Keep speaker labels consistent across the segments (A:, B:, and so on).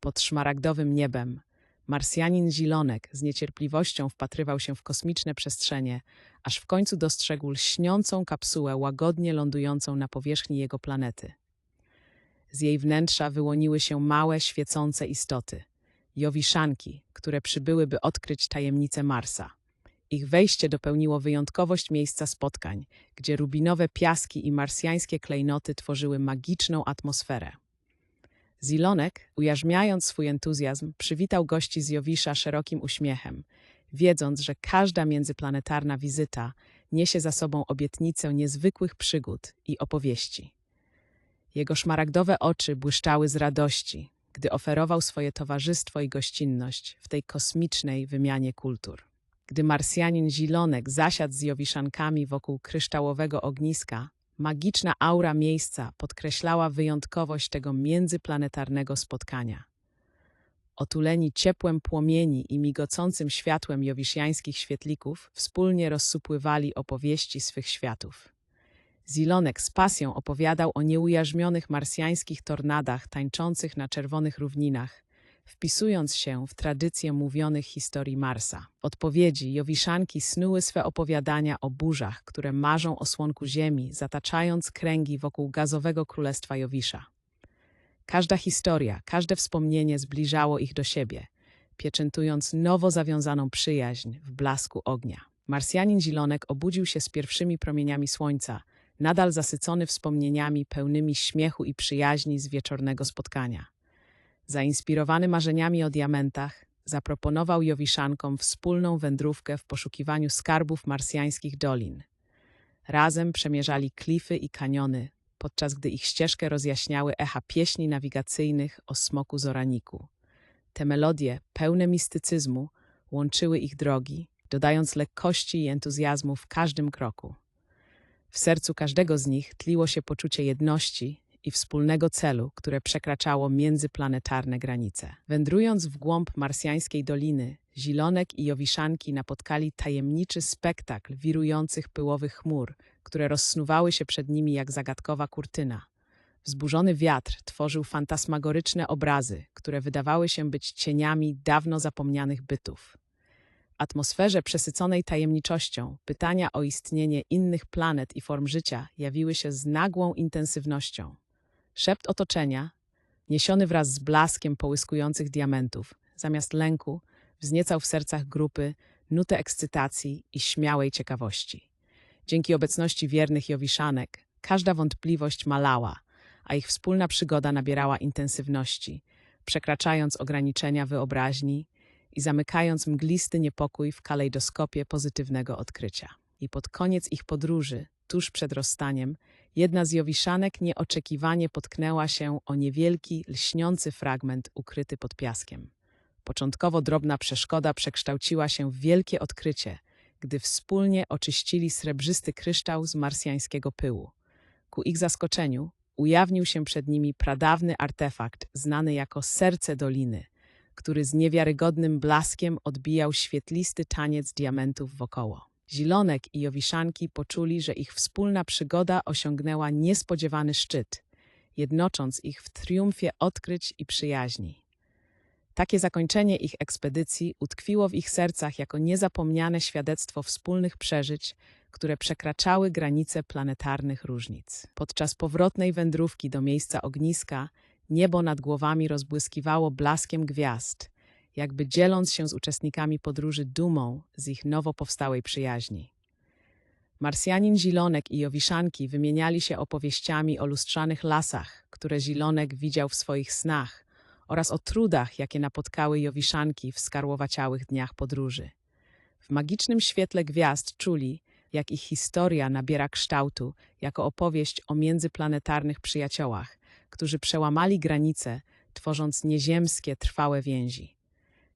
A: pod szmaragdowym niebem, Marsjanin Zilonek z niecierpliwością wpatrywał się w kosmiczne przestrzenie, aż w końcu dostrzegł lśniącą kapsułę łagodnie lądującą na powierzchni jego planety. Z jej wnętrza wyłoniły się małe, świecące istoty, jowiszanki, które przybyły, by odkryć tajemnicę Marsa. Ich wejście dopełniło wyjątkowość miejsca spotkań, gdzie rubinowe piaski i marsjańskie klejnoty tworzyły magiczną atmosferę. Zilonek, ujarzmiając swój entuzjazm, przywitał gości z Jowisza szerokim uśmiechem, wiedząc, że każda międzyplanetarna wizyta niesie za sobą obietnicę niezwykłych przygód i opowieści. Jego szmaragdowe oczy błyszczały z radości, gdy oferował swoje towarzystwo i gościnność w tej kosmicznej wymianie kultur. Gdy Marsjanin Zilonek zasiadł z Jowiszankami wokół kryształowego ogniska, Magiczna aura miejsca podkreślała wyjątkowość tego międzyplanetarnego spotkania. Otuleni ciepłem płomieni i migocącym światłem jowiszjańskich świetlików, wspólnie rozsupływali opowieści swych światów. Zilonek z pasją opowiadał o nieujarzmionych marsjańskich tornadach tańczących na czerwonych równinach, wpisując się w tradycję mówionych historii Marsa. Odpowiedzi Jowiszanki snuły swe opowiadania o burzach, które marzą o słonku Ziemi, zataczając kręgi wokół gazowego królestwa Jowisza. Każda historia, każde wspomnienie zbliżało ich do siebie, pieczętując nowo zawiązaną przyjaźń w blasku ognia. Marsjanin Zilonek obudził się z pierwszymi promieniami słońca, nadal zasycony wspomnieniami pełnymi śmiechu i przyjaźni z wieczornego spotkania. Zainspirowany marzeniami o diamentach, zaproponował Jowiszankom wspólną wędrówkę w poszukiwaniu skarbów marsjańskich dolin. Razem przemierzali klify i kaniony, podczas gdy ich ścieżkę rozjaśniały echa pieśni nawigacyjnych o smoku Zoraniku. Te melodie, pełne mistycyzmu, łączyły ich drogi, dodając lekkości i entuzjazmu w każdym kroku. W sercu każdego z nich tliło się poczucie jedności i wspólnego celu, które przekraczało międzyplanetarne granice. Wędrując w głąb marsjańskiej doliny, Zilonek i Jowiszanki napotkali tajemniczy spektakl wirujących pyłowych chmur, które rozsnuwały się przed nimi jak zagadkowa kurtyna. Wzburzony wiatr tworzył fantasmagoryczne obrazy, które wydawały się być cieniami dawno zapomnianych bytów. W atmosferze przesyconej tajemniczością pytania o istnienie innych planet i form życia jawiły się z nagłą intensywnością. Szept otoczenia, niesiony wraz z blaskiem połyskujących diamentów, zamiast lęku, wzniecał w sercach grupy nutę ekscytacji i śmiałej ciekawości. Dzięki obecności wiernych Jowiszanek każda wątpliwość malała, a ich wspólna przygoda nabierała intensywności, przekraczając ograniczenia wyobraźni i zamykając mglisty niepokój w kalejdoskopie pozytywnego odkrycia. I pod koniec ich podróży, tuż przed rozstaniem, Jedna z jowiszanek nieoczekiwanie potknęła się o niewielki, lśniący fragment ukryty pod piaskiem. Początkowo drobna przeszkoda przekształciła się w wielkie odkrycie, gdy wspólnie oczyścili srebrzysty kryształ z marsjańskiego pyłu. Ku ich zaskoczeniu ujawnił się przed nimi pradawny artefakt znany jako serce doliny, który z niewiarygodnym blaskiem odbijał świetlisty taniec diamentów wokoło. Zilonek i Jowiszanki poczuli, że ich wspólna przygoda osiągnęła niespodziewany szczyt, jednocząc ich w triumfie odkryć i przyjaźni. Takie zakończenie ich ekspedycji utkwiło w ich sercach jako niezapomniane świadectwo wspólnych przeżyć, które przekraczały granice planetarnych różnic. Podczas powrotnej wędrówki do miejsca ogniska niebo nad głowami rozbłyskiwało blaskiem gwiazd, jakby dzieląc się z uczestnikami podróży dumą z ich nowo powstałej przyjaźni. Marsjanin Zilonek i Jowiszanki wymieniali się opowieściami o lustrzanych lasach, które Zilonek widział w swoich snach, oraz o trudach, jakie napotkały Jowiszanki w skarłowaciałych dniach podróży. W magicznym świetle gwiazd czuli, jak ich historia nabiera kształtu jako opowieść o międzyplanetarnych przyjaciołach, którzy przełamali granice, tworząc nieziemskie, trwałe więzi.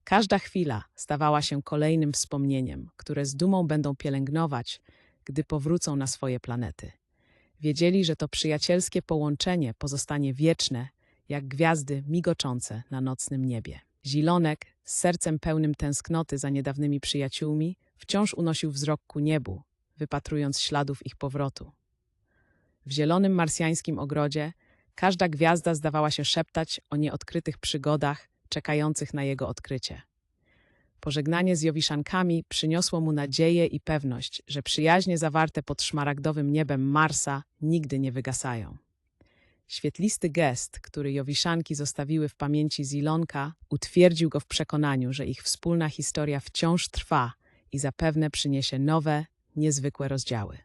A: Każda chwila stawała się kolejnym wspomnieniem, które z dumą będą pielęgnować, gdy powrócą na swoje planety. Wiedzieli, że to przyjacielskie połączenie pozostanie wieczne, jak gwiazdy migoczące na nocnym niebie. Zilonek, z sercem pełnym tęsknoty za niedawnymi przyjaciółmi, wciąż unosił wzrok ku niebu, wypatrując śladów ich powrotu. W zielonym marsjańskim ogrodzie każda gwiazda zdawała się szeptać o nieodkrytych przygodach, czekających na jego odkrycie. Pożegnanie z Jowiszankami przyniosło mu nadzieję i pewność, że przyjaźnie zawarte pod szmaragdowym niebem Marsa nigdy nie wygasają. Świetlisty gest, który Jowiszanki zostawiły w pamięci Zilonka, utwierdził go w przekonaniu, że ich wspólna historia wciąż trwa i zapewne przyniesie nowe, niezwykłe rozdziały.